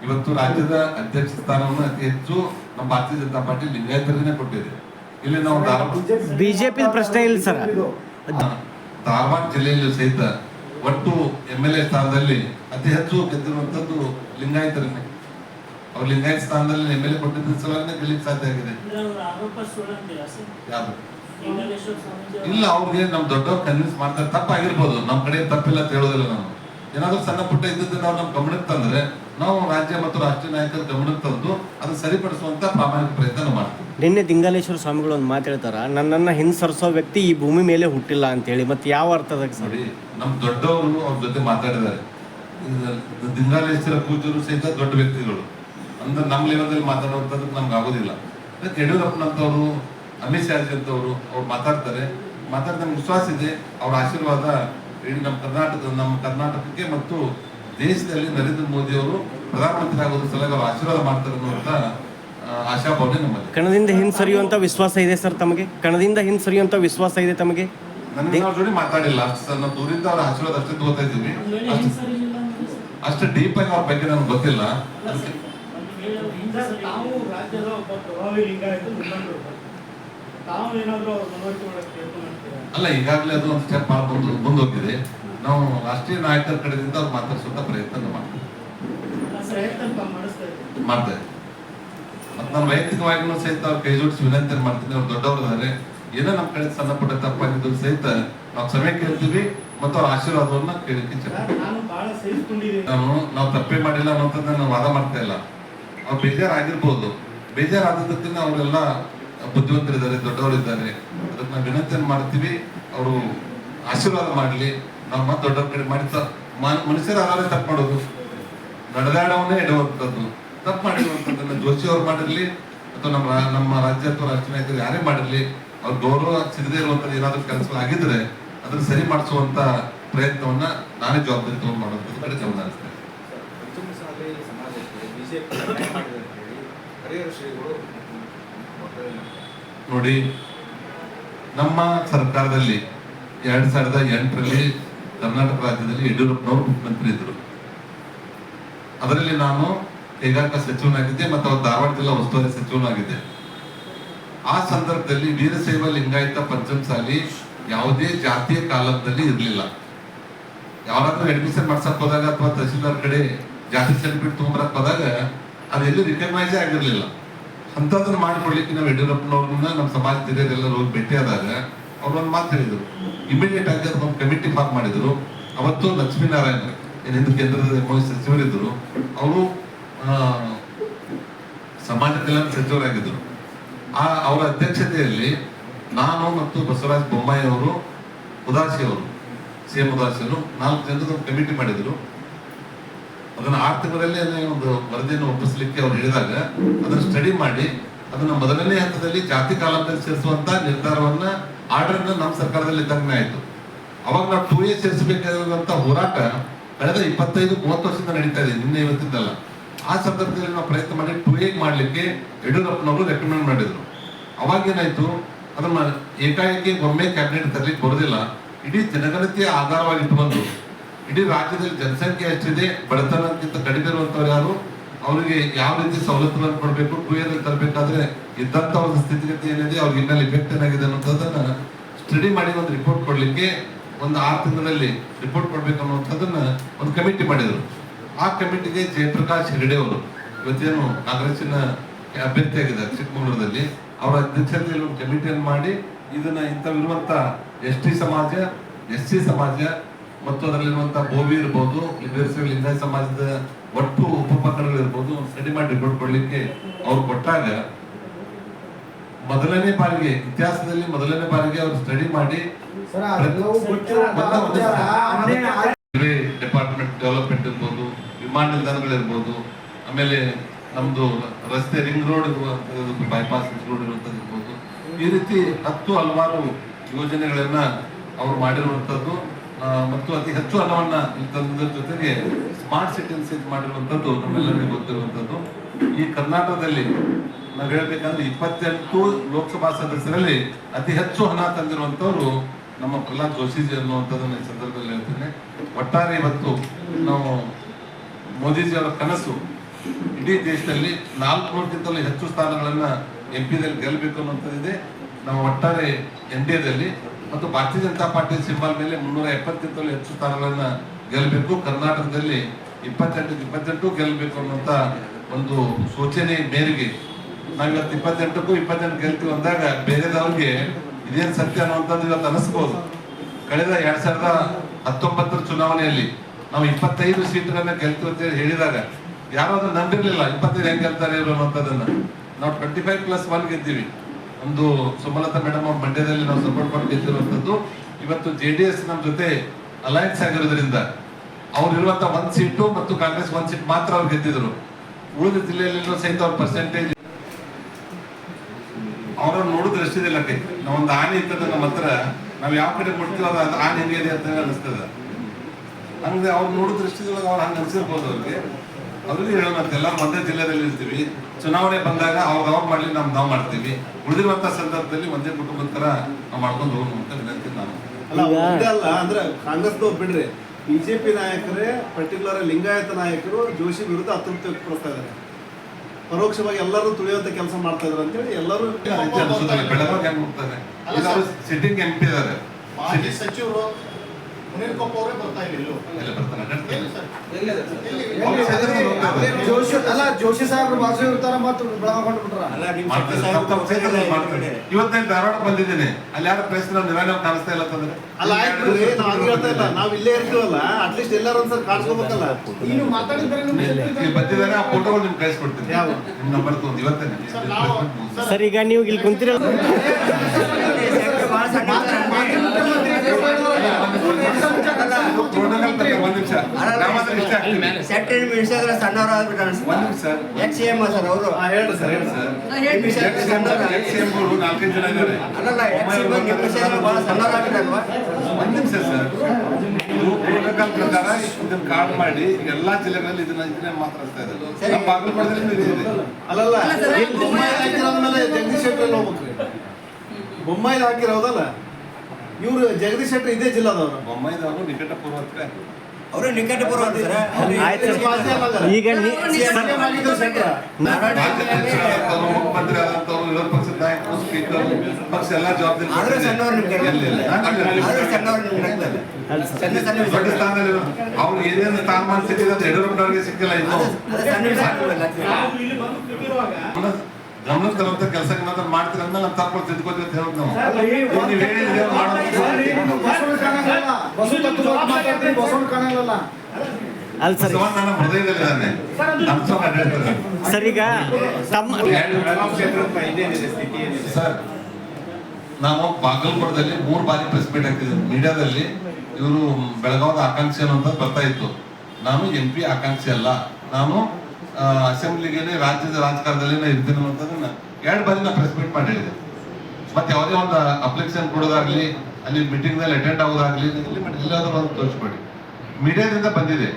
ಇವತ್ತು ರಾಜ್ಯದ ಅಧ್ಯಕ್ಷ ಸ್ಥಾನವನ್ನು ಅತಿ ಹೆಚ್ಚು ನಮ್ಮ ಭಾರತೀಯ ಜನತಾ ಪಾರ್ಟಿ ಲಿಂಗಾಯತರಿಗೆ ಕೊಟ್ಟಿದೆ. ಇಲ್ಲಿ ನಾವು ಧಾರವಾಡ ಬಿಜೆಪಿ ಪ್ರಶ್ನೆ ಇಲ್ಲ ಸರ್. ಧಾರವಾಡ ಜಿಲ್ಲೆಯಲ್ಲೂ ಸಹಿತ ಒಟ್ಟು ಎಂ ಎಲ್ ಎ ಸ್ಥಾನದಲ್ಲಿ ಅತಿ ಹೆಚ್ಚು ಗೆದ್ದಿರುವಂತದ್ದು ಲಿಂಗಾಯತರನ್ನೇ. ಅವ್ರು ಲಿಂಗಾಯತ್ ಸ್ಥಾನದಲ್ಲಿ ಎಂ ಎಲ್ ಎ ಕೊಟ್ಟಿದ್ದ ಸಲುವಾಗಿ ಗೆಲ್ಲಕ್ಕೆ ಸಾಧ್ಯ ಆಗಿದೆ. ಇಲ್ಲ ಅವ್ರಿಗೆ ನಮ್ ದೊಡ್ಡವ್ರು ಕನ್ವಿನ್ಸ್ ಮಾಡ್ತಾರೆ ತಪ್ಪಾಗಿರ್ಬೋದು. ನಮ್ ಕಡೆ ತಪ್ಪಿಲ್ಲ ಅಂತ ಹೇಳೋದಿಲ್ಲ ನಾವು. ಏನಾದ್ರೂ ಸಣ್ಣ ಪುಟ್ಟ ಇದ್ದದ್ದು ನಾವು ನಮ್ ಗಮನಕ್ಕೆ ತಂದ್ರೆ ನಾವು ರಾಜ್ಯ ಮತ್ತು ರಾಷ್ಟ್ರೀಯ ನಾಯಕರ ಗಮನಕ್ಕೆ ತಂದು ಅದನ್ನ ಸರಿಪಡಿಸುವಂತ ಪ್ರಾಮಾಣಿಕ ಪ್ರಯತ್ನ ಮಾಡ್ತೀವಿ. ನಿನ್ನೆ ದಿಂಗಾಲೇಶ್ವರ ಸ್ವಾಮಿಗಳು ಒಂದು ಮಾತು ಹೇಳ್ತಾರ ನನ್ನನ್ನ ಹಿಂಸರಿಸೋ ವ್ಯಕ್ತಿ ಈ ಭೂಮಿ ಮೇಲೆ ಹುಟ್ಟಿಲ್ಲ ಅಂತ ಹೇಳಿ. ಮತ್ತೆ ಯಾವ ಅರ್ಥದ ಸರಿ? ನಮ್ಮ ನಮ್ ದೊಡ್ಡವರು ಅವ್ರ ಜೊತೆ ಮಾತಾಡಿದ್ದಾರೆ. ದಿಂಗಾಲೇಶ್ವರ ಪೂಜರು ಸಹಿತ ದೊಡ್ಡ ವ್ಯಕ್ತಿಗಳು. ಅಂದ್ರೆ ನಮ್ಮ ಲೆವೆಲ್ ಮಾತಾಡುವಂಥದ್ದು ನಮ್ಗೆ ಆಗೋದಿಲ್ಲ. ಅದಕ್ಕೆ ಅಮಿತ್ ಅಮಿತ್ ಶಾಜಿ ಅಂತವ್ರು ಅವ್ರು ಮಾತಾಡ್ತಾರೆ. ಮಾತಾಡಿದ ನಮ್ಗೆ ವಿಶ್ವಾಸ ಇದೆ. ಅವ್ರ ಆಶೀರ್ವಾದ ಇಡೀ ನಮ್ಮ ಕರ್ನಾಟಕ ನಮ್ಮ ಕರ್ನಾಟಕಕ್ಕೆ ಮತ್ತು ದೇಶದಲ್ಲಿ ನರೇಂದ್ರ ಮೋದಿ ಅವರು ಪ್ರಧಾನಮಂತ್ರಿ ಆಗೋದ್ರ ಸಲುವಾಗಿ ಅವ್ರು ಆಶೀರ್ವಾದ ಮಾಡ್ತಾರೆ ಅನ್ನುವಂಥ ಆಶಾಭಾವನೆ ನಮ್ಮಲ್ಲಿ. ಕಣದಿಂದ ಹಿಂಸರಿಯುವಂತ ವಿಶ್ವಾಸ ಇದೆ ಸರ್ ತಮಗೆ? ಕಣದಿಂದ ಹಿಂಸರಿಯುವಂತ ವಿಶ್ವಾಸ ಇದೆ ತಮಗೆ? ನನಗೆ ಅವ್ರ ಜೋಡಿ ಮಾತಾಡಿಲ್ಲ. ಅಷ್ಟು ಸರ್ ನಾವು ದೂರಿಂದ ಅವ್ರ ಆಶೀರ್ವಾದ ಅಷ್ಟೇ ತಗೋತಾ ಇದ್ದೀವಿ. ಅಷ್ಟು ಡೀಪ್ ಆಗಿ ಅವ್ರ ಬಗ್ಗೆ ನಮ್ಗೆ ಗೊತ್ತಿಲ್ಲ. ತಾವು ರಾಜ್ಯದ ಒಬ್ಬ ಪ್ರಭಾವಿ ಲಿಂಗಾಯತ ಮುಖಂಡರು ತಾವು ಏನಾದರೂ ಅವ್ರ ಮನವರಿಕೆ ಮಾಡಕ್ಕೆ ಪ್ರಯತ್ನ ಮಾಡ್ತೀರಾ? ಅಲ್ಲ ಈಗಾಗಲೇ ಅದು ಒಂದು ಸ್ಟೆಪ್ ಬಂದು ಮುಂದೋಗಿದೆ ನಾವು ರಾಷ್ಟ್ರೀಯ ನಾಯಕರ ಕಡೆಯಿಂದ ಅವ್ರು ಮಾತಾಡಿಸುವಂತ ಪ್ರಯತ್ನ ಮಾಡ್ತೇವೆ. ಮಾಡ್ತಾ ಇದ್ದೀವಿ. ಮತ್ತು ನಾನು ವೈಯಕ್ತಿಕವಾಗಿನೂ ಸಹಿತ ಅವ್ರ ಕೈ ಜೋಡಿಸಿ ವಿನಂತಿ ಮಾಡ್ತೀನಿ ಅವ್ರು ದೊಡ್ಡವರು ಇದ್ದಾರೆ ಏನೋ ನಮ್ಮ ಕಡೆ ಸಣ್ಣ ಪುಟ್ಟ ತಪ್ಪಾಗಿದ್ದು ಸಹಿತ ನಾವು ಸಮಯ ಕೇಳ್ತೀವಿ ಮತ್ತು ಅವ್ರ ಆಶೀರ್ವಾದವನ್ನ ಬಹಳ ಸಹಿಸ್ಕೊಂಡಿದ್ದೀನಿ. ನಾವು ತಪ್ಪೇ ಮಾಡಿಲ್ಲ ಅನ್ನೋದನ್ನ ನಾವು ವಾದ ಮಾಡ್ತಾ ಇಲ್ಲ. ಬೇಜಾರಾಗಿರ್ಬೋದು. ಬೇಜಾರಾದದಕ್ಕಿಂತ ಅವರೆಲ್ಲ ಬುದ್ಧಿವಂತರಿದ್ದಾರೆ, ದೊಡ್ಡವರಿದ್ದಾರೆ. ಅದನ್ನ ವಿನಂತಿಯನ್ನು ಮಾಡ್ತೀವಿ, ಅವರು ಆಶೀರ್ವಾದ ಮಾಡಲಿ. ನಾವು ಮತ್ತೆ ದೊಡ್ಡವ್ರ ಕಡೆ ಮಾಡಿ ಮನುಷ್ಯರು ಅದಾರೆ ತಪ್ಪು ಮಾಡೋದು. ನಡೆದಾಡವನ್ನೇ ಇಡುವಂಥದ್ದು. ತಪ್ಪು ಮಾಡಿರುವಂಥದ್ದನ್ನು ಜೋಶಿ ಅವ್ರು ಮಾಡಿರಲಿ, ಅಥವಾ ನಮ್ಮ ನಮ್ಮ ರಾಜ್ಯ ಅಥವಾ ರಾಷ್ಟ್ರ ನಾಯಕರು ಯಾರೇ ಮಾಡಿರ್ಲಿ, ಅವ್ರ ಗೌರವ ಸಿಗದೇ ಇರುವಂಥದ್ದು ಏನಾದರೂ ಕೆಲಸಗಳಾಗಿದ್ರೆ, ಅದನ್ನ ಸರಿ ಮಾಡಿಸುವಂತ ಪ್ರಯತ್ನವನ್ನ ನಾನೇ ಜವಾಬ್ದಾರಿ ತಗೊಂಡು ಮಾಡುವಂಥದ್ದು ಕಡೆ ಗಮನ ಹರಿಸ್ತೇನೆ ನೋಡಿ, ನಮ್ಮ ಸರ್ಕಾರದಲ್ಲಿ ಎರಡ್ ಸಾವಿರದ ಎಂಟರಲ್ಲಿ ಕರ್ನಾಟಕ ರಾಜ್ಯದಲ್ಲಿ ಯಡಿಯೂರಪ್ಪನವರು ಮುಖ್ಯಮಂತ್ರಿ ಇದ್ರು. ಅದರಲ್ಲಿ ನಾನು ಕೈಗಾರಿಕಾ ಸಚಿವನಾಗಿದ್ದೆ ಮತ್ತು ಅವತ್ತು ಧಾರವಾಡ ಜಿಲ್ಲಾ ಉಸ್ತುವಾರಿ ಸಚಿವನಾಗಿದ್ದೆ. ಆ ಸಂದರ್ಭದಲ್ಲಿ ವೀರಶೈವ ಲಿಂಗಾಯತ ಪಂಚಮಸಾಲಿ ಯಾವುದೇ ಜಾತಿಯ ಕಾಲದಲ್ಲಿ ಇರಲಿಲ್ಲ. ಯಾರಾದ್ರೂ ಅಡ್ಮಿಷನ್ ಮಾಡ್ಸಕ್ ಹೋದಾಗ ಅಥವಾ ತಹಶೀಲ್ದಾರ್ ಕಡೆ ಜಾತಿ ಸರ್ಟಿಫಿಕೇಟ್ ತಗೊಂಬರಕ್ ಹೋದಾಗ ಅದೆಲ್ಲೂ ರಿಕಗ್ನೈಸೇ ಆಗಿರಲಿಲ್ಲ. ಅಂತದನ್ನ ಮಾಡ್ಕೊಡ್ಲಿಕ್ಕೆ ನಾವು ಯಡಿಯೂರಪ್ಪನವ್ರನ್ನ ನಮ್ಮ ಸಮಾಜದ ಹಿರಿಯರೆಲ್ಲರೂ ಹೋಗಿ ಭೇಟಿಯಾದಾಗ ಅವ್ರು ಒಂದು ಮಾತು ಹೇಳಿದರು. ಇಮಿಡಿಯೇಟ್ ಆಗಿ ಒಂದು ಕಮಿಟಿ ಫಾರ್ಮ್ ಮಾಡಿದ್ರು. ಅವತ್ತು ಲಕ್ಷ್ಮೀನಾರಾಯಣ ಏನೆಂದು ಕೇಂದ್ರದ ಸಚಿವರಿದ್ದರು ಅವರು ಸಮಾಜ ಕಲ್ಯಾಣ ಸಚಿವರಾಗಿದ್ದರು ಆ, ಅವರ ಅಧ್ಯಕ್ಷತೆಯಲ್ಲಿ ನಾನು ಮತ್ತು ಬಸವರಾಜ ಬೊಮ್ಮಾಯಿ ಅವರು ಉದಾಸಿ ಅವರು ಸಿಎಂ ಉದಾಸಿ ಅವರು ನಾಲ್ಕು ಒಂದು ಕಮಿಟಿ ಮಾಡಿದ್ರು. ಅದನ್ನ ಆರ್ಥಿಕದಲ್ಲಿ ಒಂದು ವರದಿಯನ್ನು ಒಪ್ಪಿಸಲಿಕ್ಕೆ ಅವ್ರು ಹೇಳಿದಾಗ ಅದನ್ನ ಸ್ಟಡಿ ಮಾಡಿ ಅದನ್ನ ಮೊದಲನೇ ಹಂತದಲ್ಲಿ ಜಾತಿ ಕಾಲದಲ್ಲಿ ಸೇರಿಸುವಂತ ನಿರ್ಧಾರವನ್ನ ಆರ್ಡರ್ ನಮ್ಮ ಸರ್ಕಾರದಲ್ಲಿ ಇದ್ದಂಗೆ ಆಯ್ತು. ಅವಾಗ ನಾವು ಟೂ ಎ ಸೇರಿಸಬೇಕಾದಂತ ಹೋರಾಟ ಕಳೆದ ಇಪ್ಪತ್ತೈದು, ಮೂವತ್ತು ವರ್ಷದಿಂದ ನಡೀತಾ ಇದೆ, ನಿನ್ನೆ ಇವತ್ತಿದ್ದಲ್ಲ ಆ ಸಂದರ್ಭದಲ್ಲಿ ನಾವು ಪ್ರಯತ್ನ ಮಾಡಿ ಟೂ ಎ ಮಾಡ್ಲಿಕ್ಕೆ ಯಡಿಯೂರಪ್ಪನವರು ರೆಕಮೆಂಡ್ ಮಾಡಿದ್ರು. ಅವಾಗ ಏನಾಯ್ತು, ಅದನ್ನ ಏಕಾಏಕಿ ಒಮ್ಮೆ ಕ್ಯಾಬಿನೆಟ್ ತರಲಿಕ್ಕೆ ಬರೋದಿಲ್ಲ, ಇಡೀ ಜನಗಣತಿಯ ಆಧಾರವಾಗಿಟ್ಟು ಇಟ್ಕೊಂಡು ಇಡೀ ರಾಜ್ಯದಲ್ಲಿ ಜನಸಂಖ್ಯೆ ಹೆಚ್ಚಿದೆ, ಬಡತನಕ್ಕಿಂತ ಕಡಿಮೆ ಇರುವಂತವ್ರು ಯಾರು? ಅವರಿಗೆ ಯಾವ ರೀತಿ ಸವಲತ್ತುಗಳನ್ನು ಕೊಡಬೇಕು ಟೂ ಇಯರ್ ತರಬೇಕಾದ್ರೆ ಇದ್ದಂತ ಒಂದು ಸ್ಥಿತಿಗತಿ ಏನಿದೆ, ಅವ್ರಿಗೆ ಇನ್ನಲ್ಲಿ ಇಫೆಕ್ಟ್ ಏನಾಗಿದೆ ಅನ್ನೋದನ್ನ ಸ್ಟಡಿ ಮಾಡಿ ಒಂದು ರಿಪೋರ್ಟ್ ಕೊಡಲಿಕ್ಕೆ ಒಂದು ಆರು ತಿಂಗಳಲ್ಲಿ ರಿಪೋರ್ಟ್ ಕೊಡ್ಬೇಕು ಅನ್ನುವಂಥದ್ದನ್ನ ಒಂದು ಕಮಿಟಿ ಮಾಡಿದ್ರು. ಆ ಕಮಿಟಿಗೆ ಜಯಪ್ರಕಾಶ್ ಹೆಗಡೆ ಅವರು, ಇವತ್ತೇನು ಕಾಂಗ್ರೆಸ್ಸಿನ ಅಭ್ಯರ್ಥಿ ಆಗಿದ್ದಾರೆ ಚಿಕ್ಕಮಗಳೂರಲ್ಲಿ, ಅವರ ಅಧ್ಯಕ್ಷತೆಯಲ್ಲಿ ಒಂದು ಕಮಿಟಿಯನ್ನು ಮಾಡಿ, ಇದನ್ನ ಇಂಥವಿರುವಂಥ ಎಸ್ ಟಿ ಸಮಾಜ, ಎಸ್ ಸಿ ಸಮಾಜ ಮತ್ತು ಅದರಲ್ಲಿರುವಂತಹ ಭೂಮಿ ಇರ್ಬೋದು ಲಿಂಗಾಯತ ಸಮಾಜದ ಒಟ್ಟು ಉಪಪಕರಣಗಳು ಇರ್ಬೋದು ಸ್ಟಡಿ ಮಾಡಿ ರಿಪೋರ್ಟ್ ಕೊಡ್ಲಿಕ್ಕೆ ಅವ್ರು ಕೊಟ್ಟಾಗ ಮೊದಲನೇ ಬಾರಿಗೆ ಇತಿಹಾಸದಲ್ಲಿ ಮೊದಲನೇ ಬಾರಿಗೆ ಅವರು ಸ್ಟಡಿ ಮಾಡಿ ರೈಲ್ವೆ ಡಿಪಾರ್ಟ್ಮೆಂಟ್ ಡೆವಲಪ್ಮೆಂಟ್ ಇರ್ಬೋದು ವಿಮಾನ ನಿಲ್ದಾಣಗಳು ಇರ್ಬೋದು ಆಮೇಲೆ ನಮ್ದು ರಸ್ತೆ ರಿಂಗ್ ರೋಡ್ ಬೈಪಾಸ್ ರೋಡ್ ಇರುವಂತದ್ದು ಇರ್ಬೋದು. ಈ ರೀತಿ ಹತ್ತು ಹಲವಾರು ಯೋಜನೆಗಳನ್ನ ಅವ್ರು ಮಾಡಿರುವಂತದ್ದು ಮತ್ತು ಅತಿ ಹೆಚ್ಚು ಹಣವನ್ನ ತಂದ್ರ ಜೊತೆಗೆ ಸ್ಮಾರ್ಟ್ ಸಿಟಿ ಸೆಟ್ ಮಾಡಿರುವಂತದ್ದು ನಮ್ಮೆಲ್ಲರಿಗೂ ಗೊತ್ತಿರುವಂತದ್ದು ಈ ಕರ್ನಾಟಕದಲ್ಲಿ ನಾವು ಹೇಳ್ಬೇಕಂದ್ರೆ ಇಪ್ಪತ್ತೆಂಟು ಲೋಕಸಭಾ ಸದಸ್ಯರಲ್ಲಿ ಅತಿ ಹೆಚ್ಚು ಹಣ ತಂದಿರುವಂತವ್ರು ನಮ್ಮ ಪ್ರಹ್ಲಾದ್ ಜೋಶಿಜಿ ಅನ್ನುವಂಥದ್ದನ್ನ ಈ ಸಂದರ್ಭದಲ್ಲಿ ಹೇಳ್ತೇನೆ. ಒಟ್ಟಾರೆ ಇವತ್ತು ನಾವು ಮೋದಿಜಿ ಅವರ ಕನಸು ಇಡೀ ದೇಶದಲ್ಲಿ ನಾಲ್ಕುನೂರಕ್ಕಿಂತಲೂ ಹೆಚ್ಚು ಸ್ಥಾನಗಳನ್ನ ಎಂ ಪಿದಲ್ಲಿ ಗೆಲ್ಲಬೇಕು ಅನ್ನುವಂಥದ್ದಿದೆ. ನಾವು ಒಟ್ಟಾರೆ ಎನ್ ಡಿ ಎದಲ್ಲಿ ಮತ್ತು ಭಾರತೀಯ ಜನತಾ ಪಾರ್ಟಿ ಸಿಂಬಲ್ ಮೇಲೆ ಮುನ್ನೂರ ಎಪ್ಪತ್ತಕ್ಕಿಂತಲೂ ಹೆಚ್ಚು ಸ್ಥಾನಗಳನ್ನ ಗೆಲ್ಲಬೇಕು ಕರ್ನಾಟಕದಲ್ಲಿ ಇಪ್ಪತ್ತೆಂಟು ಇಪ್ಪತ್ತೆಂಟು ಗೆಲ್ಲಬೇಕು ಅನ್ನುವಂತ ಒಂದು ಸೂಚನೆ ಮೇರೆಗೆ. ನಾವಿವತ್ತು ಇಪ್ಪತ್ತೆಂಟಕ್ಕೂ ಇಪ್ಪತ್ತೆಂಟು ಗೆಲ್ತೀವಿ ಅಂದಾಗ ಬೇರೆದವ್ರಿಗೆ ಇದೇನು ಸತ್ಯ ಅನ್ನುವಂಥದ್ದು ಇವತ್ತು ಅನಿಸ್ಬೋದು. ಕಳೆದ ಎರಡ್ ಸಾವಿರದ ಹತ್ತೊಂಬತ್ತರ ಚುನಾವಣೆಯಲ್ಲಿ ನಾವು ಇಪ್ಪತ್ತೈದು ಸೀಟ್ಗಳನ್ನ ಗೆಲ್ತೀವಿ ಅಂತ ಹೇಳಿದಾಗ ಯಾರು ಅದನ್ನ ನಂಬಿರ್ಲಿಲ್ಲ ಇಪ್ಪತ್ತೈದು ಹೆಂಗ್ ಗೆಲ್ತಾರೆ ಅನ್ನುವಂಥದ್ದನ್ನ. ನಾವು ಟ್ವೆಂಟಿ ಫೈವ್ ಪ್ಲಸ್ ಒನ್ ಗೆದ್ದೀವಿ. ಒಂದು ಸುಮಲತಾ ಮೇಡಮ್ ಅವ್ರ ಮಂಡ್ಯದಲ್ಲಿ ನಾವು ಸಪೋರ್ಟ್ ಮಾಡಿ ಗೆದ್ದಿರುವಂತದ್ದು ಇವತ್ತು ಜೆ ಡಿ ಎಸ್ ನಮ್ಮ ಜೊತೆ ಅಲಯನ್ಸ್ ಆಗಿರೋದ್ರಿಂದ ಅವ್ರು ಇರುವಂತ ಒಂದ್ ಸೀಟು ಮತ್ತು ಕಾಂಗ್ರೆಸ್ ಒಂದ್ ಸೀಟ್ ಮಾತ್ರ ಅವ್ರು ಗೆದ್ದಿದ್ರು. ಉಳಿದ ಜಿಲ್ಲೆಯಲ್ಲಿ ಸಹಿತ ಅವ್ರ ಪರ್ಸೆಂಟೇಜ್ ಅವ್ರನ್ನ ನೋಡಿದ್ರೆ ಎಷ್ಟಿದೆ ಲೆಕ್ಕ. ನಾವೊಂದು ಆನೆ ಇರ್ತದೆ ನಮ್ಮ ಹತ್ರ ನಾವ್ ಯಾವ ಕಡೆ ಕೊಡ್ತೀವಿ ಅದು ಅದು ಆನೆ ಹೆಂಗಿದೆ ಅಂತ ಅನಿಸ್ತದ. ಹಂಗೆ ಅವ್ರು ನೋಡಿದ್ರೆ ದೃಷ್ಟಿದೊಳಗೆ ಅವ್ರು ಹಂಗೆ ಅನ್ಸಿರ್ಬೋದು ಅವ್ರಿಗೆ. ಅವ್ರಿಗೆ ಹೇಳೋಣ ಅಂತ ಎಲ್ಲ ಒಂದೇ ಜಿಲ್ಲೆದಲ್ಲಿ ಇರ್ತೀವಿ. ಚುನಾವಣೆ ಬಂದಾಗ ಅವ್ರು ಅವ್ರು ಮಾಡ್ಲಿ ನಾವು ನಾವು ಮಾಡ್ತೀವಿ ಉಳಿದಿರುವಂತ ಸಂದರ್ಭದಲ್ಲಿ ಒಂದೇ ಕುಟುಂಬದ ತರ ನಾವು ಮಾಡ್ಕೊಂಡು ಹೋಗೋಣ ಅಂತ ವಿನಂತಿ ನಾನು ಅಲ್ಲ ಈಗ- ಒಂದೇ ಅಲ್ಲ ಅಂದ್ರೆ ಕಾಂಗ್ರೆಸ್ ಬಿಡ್ರಿ ಬಿಜೆಪಿ ನಾಯಕರೇ ಪರ್ಟಿಕ್ಯುಲರ್ ಲಿಂಗಾಯತ ನಾಯಕರು ಜೋಶಿ ವಿರುದ್ಧ ಅತೃಪ್ತಿ ವ್ಯಕ್ತಪಡಿಸ್ತಾ ಇದ್ದಾರೆ ಪರೋಕ್ಷವಾಗಿ ಎಲ್ಲರೂ ತುಳಿಯುವಂತ ಕೆಲಸ ಮಾಡ್ತಾ ಇದ್ರು ಅಂತೇಳಿ ಎಲ್ಲರೂ ಬೆಳಗಾವಿ ಸಿಟ್ಟಿಂಗ್ ಎಂ ಪಿ ಇದಾರೆ ಮಾಜಿ ಸಚಿವರು ಅವರೇ ಬರ್ತಾ ಎಲ್ಲ ಜೋಶಿ ಅಲ್ಲ ಜೋಶಿ ಸಾಹೇಬ್ರು ಬಾಜು ಇರ್ತಾರ ಮತ್ತು ಬಿಟ್ರ. ಇವತ್ತು ಧಾರವಾಡ ಬಂದಿದ್ದೇನೆ ಅಲ್ಲಿ ಯಾರು ನಾವು ಕಾಣಿಸ್ತಾ ಇಲ್ಲ ಅಂತಂದ್ರೆ ಅಲ್ಲ ಆಯ್ತು ಹೇಳ್ತಾ ಇಲ್ಲ ನಾವ್ ಇಲ್ಲೇ ಇರ್ತೀವಲ್ಲ ಅಟ್ಲೀಸ್ಟ್ ಎಲ್ಲರೂ ಒಂದ್ಸಲ ಕಾಣಿಸ್ಕೋಬೇಕಲ್ಲ ನೀನು ಮಾತಾಡಿದ್ರೆ ಇಲ್ಲಿ ಬಂದಿದ್ದಾರೆ ಆ ಫೋಟೋಗಳು ನಿಮ್ಗೆ ಕಳಿಸ್ಕೊಡ್ತೀನಿ ಯಾವ? ನಿಮ್ಮ ನಂಬರ್ ತಗೊಂಡು ಸರ್, ಈಗ ನೀವು ಇಲ್ಲಿ ಕುಂತಿರಲ್ಲ ಪ್ರೋಟೋಕಾಲ್ ತಗೊಳ್ಳಿ, ಒಂದ್ ನಿಮಿಷ ಸಣ್ಣವ್ರು ಆಗ್ಬಿಟ್ಟ ಎಕ್ಸ್ ಸಿ ಎಂ ಸರ್. ಅವರು? ಹೇಳ್ರಿ ಸರ್ ಸರ್. ನಾಲ್ಕೈದು ಜನ ಇದ್ದಾರೆ. ಅಲ್ಲಲ್ಲ ಎಕ್ಸ್ ಸಿ ಎಂ ಮಿನಿಸ್ಟರ್ ಬಹಳ ಸಣ್ಣವ್ರು ಆಗ್ಬಿಟ್ಟಲ್ವಾ ಒಂದ್ ನಿಮಿಷ ಸರ್. ಪ್ರೋಟೋಕಾಲ್ ಪ್ರಕಾರ ಇದನ್ನ ಕಾರ್ಡ್ ಮಾಡಿ ಎಲ್ಲಾ ಜಿಲ್ಲೆಗಳಲ್ಲಿ ಇದನ್ನ ಇದನ್ನ ಮಾತಾಡ್ತಾ ಇದ್ದಾರೆ. ನಮ್ಮ ಬಾಗಲಕೋಟೆದಲ್ಲಿ ಇದು ಇದೆ. ಅಲ್ಲಲ್ಲ ಹಾಕಿರೋದ್ಮೇಲೆ ಜಗದೀಶ್ ಶೆಟ್ಟರ್ ಹೋಗ್ಬೇಕ್ರಿ ಬೊಮ್ಮಾಯಿ ಹಾಕಿರೋದಲ್ಲ? ಇವ್ರು ಜಗದೀಶ್ ಶೆಟ್ಟರ್ ಇದೇ ಜಿಲ್ಲಾದವರು. ಬೊಮ್ಮಾಯಿದವರು ನಿಕಟ ಪೂರ್ವಕ್ಕೆ ಅವರು ನಿಕಟಪೂರ್ವ ಆಯ್ತು. ಈಗ ಅವ್ರು ಏನೇನು ಸ್ಥಾನಮಾನ ಸಿಕ್ಕಿದೆ ಅಂತ ಯಡಿಯೂರಪ್ಪನವ್ರಿಗೆ ಸಿಕ್ಕಿಲ್ಲ ಇನ್ನು. ಕೆಲವಂತ ಗಮನಕ್ಕೆ ತರುವಂತ ಕೆಲಸ ಮಾತ್ರ ಮಾಡ್ತೀರ ಅಂದ್ರೆ ನಾನು ತಪ್ಪು ತಿದ್ಕೋತೀವಿ ಅಂತ ಹೇಳೋದು ನಾವು. ಹೇಳಿದ್ರೆ ಅಲ್ಲ ಸರ್ ನನ್ನ ಹೃದಯದಲ್ಲಿದ್ದಾನೆ ನಮ್ಮ. ಸರ್ ಈಗ ತಮ್ಮ ಸರ್ ನಾವು ಬಾಗಲಕೋಟದಲ್ಲಿ ಮೂರು ಬಾರಿ ಪ್ರೆಸ್ ಮೀಟ್ ಹಾಕಿದ್ದೀನಿ ಮೀಡಿಯಾದಲ್ಲಿ ಇವರು ಬೆಳಗಾವದ ಆಕಾಂಕ್ಷಿ ಅನ್ನೋದು ಬರ್ತಾ ಇತ್ತು. ನಾನು ಎಂ ಪಿ ಆಕಾಂಕ್ಷಿ ಅಲ್ಲ. ನಾನು ಅಸೆಂಬ್ಲಿಗೆ ರಾಜ್ಯದ ರಾಜಕಾರಣದಲ್ಲಿ ಇರ್ತೀನಿ ಅನ್ನೋಂಥದ್ದನ್ನ ಎರಡು ಬಾರಿ ನಾನು ಪ್ರೆಸ್ ಮೀಟ್ ಮಾಡಿ ಹೇಳಿದೆ ಮತ್ತೆ ಯಾವುದೇ ಒಂದು ಅಪ್ಲಿಕೇಶನ್ ಕೊಡೋದಾಗ್ಲಿ ಅಲ್ಲಿ ಮೀಟಿಂಗ್ನಲ್ಲಿ ಅಟೆಂಡ್ ಆಗೋದಾಗ್ಲಿ ಎಲ್ಲಾದ್ರೂ ಒಂದು ತೋರಿಸ್ಕೊಡಿ ಮೀಡಿಯಾದಿಂದ ಬಂದಿದೆ.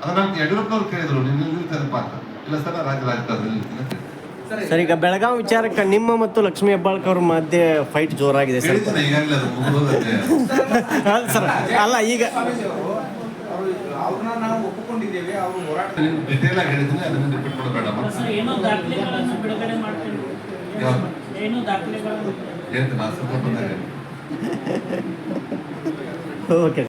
ಅದನ್ನ ನಮ್ಗೆ ಯಡಿಯೂರಪ್ಪನವ್ರು ಕೇಳಿದ್ರು ನಿನ್ನ ನಿಲ್ತೇನಪ್ಪ ಅಂತ. ಇಲ್ಲ ಸರ್ ರಾಜ್ಯ ರಾಜಕಾರಣದಲ್ಲಿ ಸರ್ ಈಗ ಬೆಳಗಾವಿ ವಿಚಾರಕ್ಕೆ ನಿಮ್ಮ ಮತ್ತು ಲಕ್ಷ್ಮೀ ಹೆಬ್ಬಾಳ್ಕರ್ ಅವ್ರ ಮಧ್ಯೆ ಫೈಟ್ ಜೋರಾಗಿದೆ ಸರ್. ಅಲ್ಲ ಸರ್ ಅಲ್ಲ ಈಗ ಸ್ವಾಮೀಜಿ ಅವರು ಅವರು ಅವ್ರನ್ನ ನಾವು ಒಪ್ಪಿಕೊಂಡಿದ್ದೇವೆ ಅವರು ಹೋರಾಟ ಡಿಟೇಲ್ ಆಗಿ ಹೇಳಿದ್ರೆ ಅದನ್ನ ರಿಪೀಟ್ ಮಾಡಬೇಡ. ಏನೋ ದಾಖಲೆಗಳನ್ನು ಬಿಡುಗಡೆ ಮಾಡ್ತೀನಿ ಏನೋ ದಾಖಲೆಗಳನ್ನು ಹೇಳ್ತೀನಿ ಆ ಸಂದರ್ಭದಲ್ಲಿ ಓಕೆ